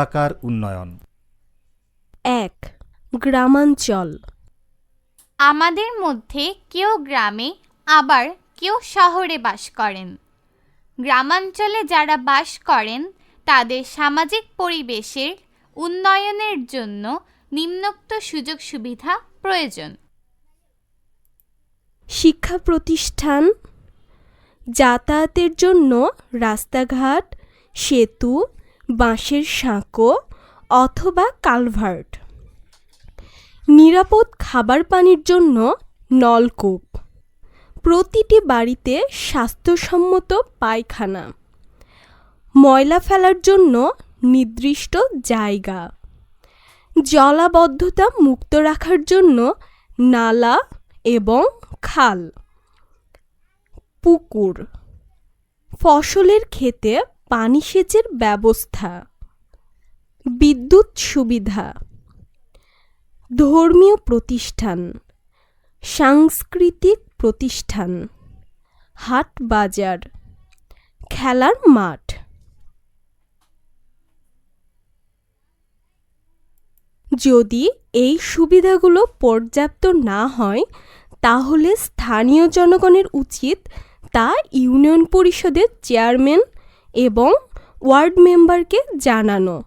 এলাকার উন্নয়ন। এক গ্রামাঞ্চল। আমাদের মধ্যে কেউ গ্রামে আবার কেউ শহরে বাস করেন। গ্রামাঞ্চলে যারা বাস করেন তাদের সামাজিক পরিবেশের উন্নয়নের জন্য নিম্নোক্ত সুযোগ সুবিধা প্রয়োজন। শিক্ষা প্রতিষ্ঠান যাতায়াতের জন্য রাস্তাঘাট সেতু বাঁশের সাঁকো অথবা কালভার্ট। নিরাপদ খাবার পানির জন্য নলকূপ। প্রতিটি বাড়িতে স্বাস্থ্যসম্মত পায়খানা। ময়লা ফেলার জন্য নির্দিষ্ট জায়গা। জলাবদ্ধতা মুক্ত রাখার জন্য নালা এবং খাল। পুকুর। ফসলের ক্ষেতে পানি সেচের ব্যবস্থা। বিদ্যুৎ সুবিধা। ধর্মীয় প্রতিষ্ঠান। সাংস্কৃতিক প্রতিষ্ঠান। হাট বাজার। খেলার মাঠ। যদি এই সুবিধাগুলো পর্যাপ্ত না হয়, তাহলে স্থানীয় জনগণের উচিত তা ইউনিয়ন পরিষদের চেয়ারম্যান এবং ওয়ার্ড মেম্বারকে জানানো।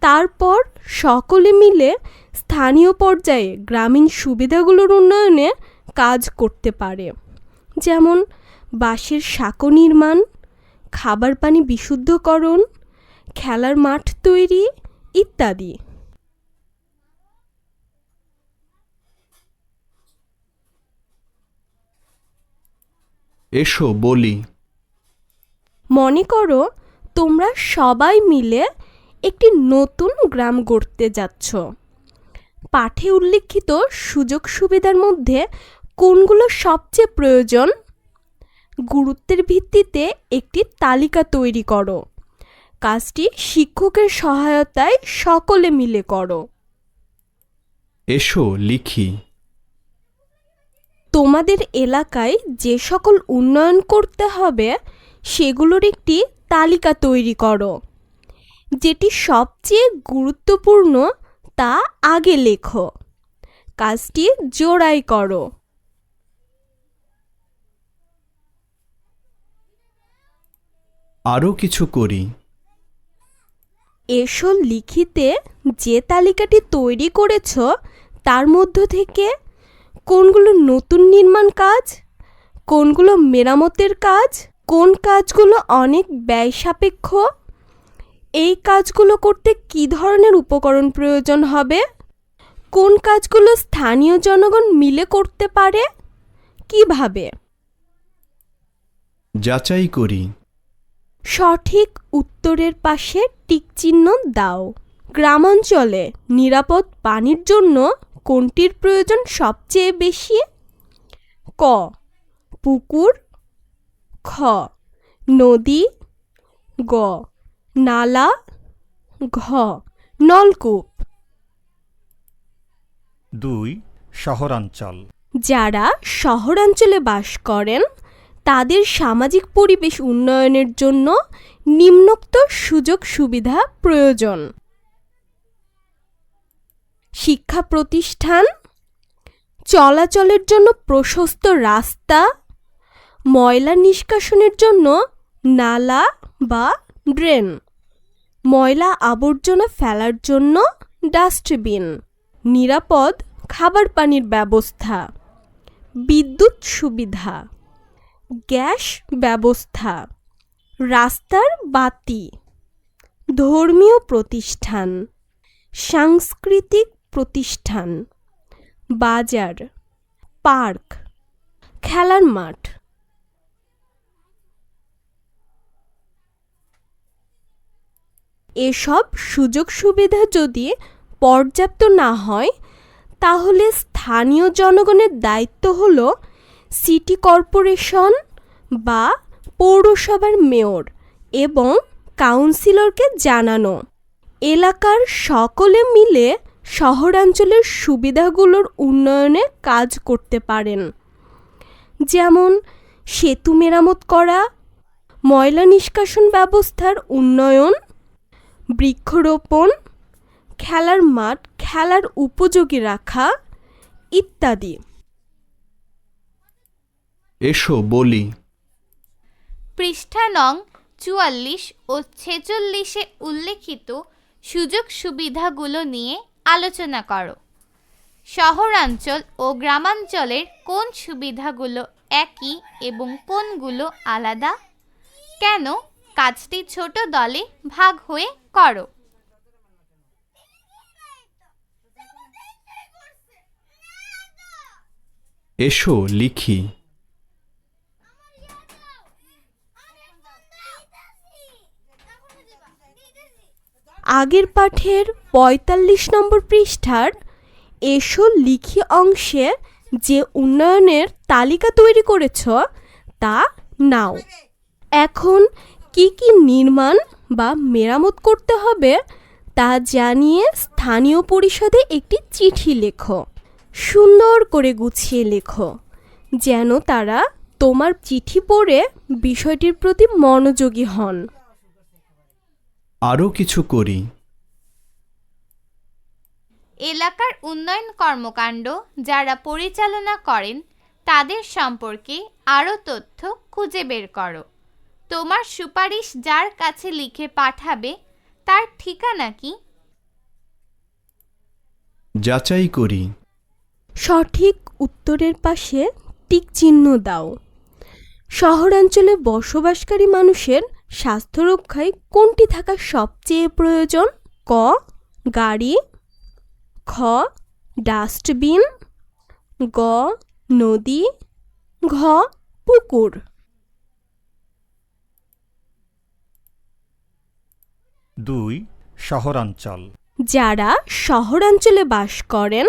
তারপর সকলে মিলে স্থানীয় পর্যায়ে গ্রামীণ সুবিধাগুলোর উন্নয়নে কাজ করতে পারে। যেমন বাঁশের সাঁকো নির্মাণ, খাবার পানি বিশুদ্ধকরণ, খেলার মাঠ তৈরি ইত্যাদি। এসো বলি মনে করো তোমরা সবাই মিলে একটি নতুন গ্রাম গড়তে যাচ্ছ। পাঠে উল্লিখিত সুযোগ সুবিধার মধ্যে কোনগুলো সবচেয়ে প্রয়োজন? গুরুত্বের ভিত্তিতে একটি তালিকা তৈরি করো। কাজটি শিক্ষকের সহায়তায় সকলে মিলে করো। এসো লিখি। তোমাদের এলাকায় যে সকল উন্নয়ন করতে হবে সেগুলোর একটি তালিকা তৈরি করো যেটি সবচেয়ে গুরুত্বপূর্ণ তা আগে লেখো। কাজটি জোড়াই করো। আরও কিছু করি। এসো লিখিতে যে তালিকাটি তৈরি করেছ তার মধ্য থেকে কোনগুলো নতুন নির্মাণ কাজ কোনগুলো মেরামতের কাজ কোন কাজগুলো অনেক ব্যয় সাপেক্ষ এই কাজগুলো করতে কী ধরনের উপকরণ প্রয়োজন হবে? কোন কাজগুলো স্থানীয় জনগণ মিলে করতে পারে? কীভাবে? যাচাই করি। সঠিক উত্তরের পাশে টিকচিহ্ন দাও। গ্রামাঞ্চলে নিরাপদ পানির জন্য কোনটির প্রয়োজন সবচেয়ে বেশি? ক. পুকুর খ। নদী গ। নালা ঘ। নলকূপ। দুই শহরাঞ্চল। যারা শহরাঞ্চলে বাস করেন তাদের সামাজিক পরিবেশ উন্নয়নের জন্য নিম্নোক্ত সুযোগ সুবিধা প্রয়োজন। শিক্ষা প্রতিষ্ঠান চলাচলের জন্য প্রশস্ত রাস্তা ময়লা নিষ্কাশনের জন্য নালা বা ড্রেন, ময়লা আবর্জনা ফেলার জন্য ডাস্টবিন, নিরাপদ খাবার পানির ব্যবস্থা, বিদ্যুৎ সুবিধা, গ্যাস ব্যবস্থা, রাস্তার বাতি, ধর্মীয় প্রতিষ্ঠান, সাংস্কৃতিক প্রতিষ্ঠান, বাজার, পার্ক, খেলার মাঠ। এসব সুযোগ সুবিধা যদি পর্যাপ্ত না হয়, তাহলে স্থানীয় জনগণের দায়িত্ব হল সিটি কর্পোরেশন বা পৌরসভার মেয়র এবং কাউন্সিলরকে জানানো। এলাকার সকলে মিলে শহরাঞ্চলের সুবিধাগুলোর উন্নয়নে কাজ করতে পারেন। যেমন সেতু মেরামত করা, ময়লা নিষ্কাশন ব্যবস্থার উন্নয়ন বৃক্ষরোপণ খেলার মাঠ খেলার উপযোগী রাখা ইত্যাদি। এসো বলি। পৃষ্ঠা নং চুয়াল্লিশ ও ছেচল্লিশে উল্লেখিত সুযোগ সুবিধাগুলো নিয়ে আলোচনা করো। শহরাঞ্চল ও গ্রামাঞ্চলের কোন সুবিধাগুলো একই এবং কোনগুলো আলাদা? কেন কাজটি ছোট দলে ভাগ হয়ে করো। এসো লিখি। আগের পাঠের ৪৫ নম্বর পৃষ্ঠার এসো লিখি অংশে যে উন্নয়নের তালিকা তৈরি করেছ তা নাও। এখন কি কি নির্মাণ বা মেরামত করতে হবে তা জানিয়ে স্থানীয় পরিষদে একটি চিঠি লেখো। সুন্দর করে গুছিয়ে লেখো যেন তারা তোমার চিঠি পড়ে বিষয়টির প্রতি মনোযোগী হন। আরও কিছু করি। এলাকার উন্নয়ন কর্মকাণ্ড যারা পরিচালনা করেন তাদের সম্পর্কে আরও তথ্য খুঁজে বের করো। তোমার সুপারিশ যার কাছে লিখে পাঠাবে তার ঠিকানা কি? যাচাই করি। সঠিক উত্তরের পাশে টিক চিহ্ন দাও। শহরাঞ্চলে বসবাসকারী মানুষের স্বাস্থ্য রক্ষায় কোনটি থাকা সবচেয়ে প্রয়োজন? ক গাড়ি খ ডাস্টবিন গ নদী ঘ পুকুর। দুই শহরাঞ্চল। যারা শহরাঞ্চলে বাস করেন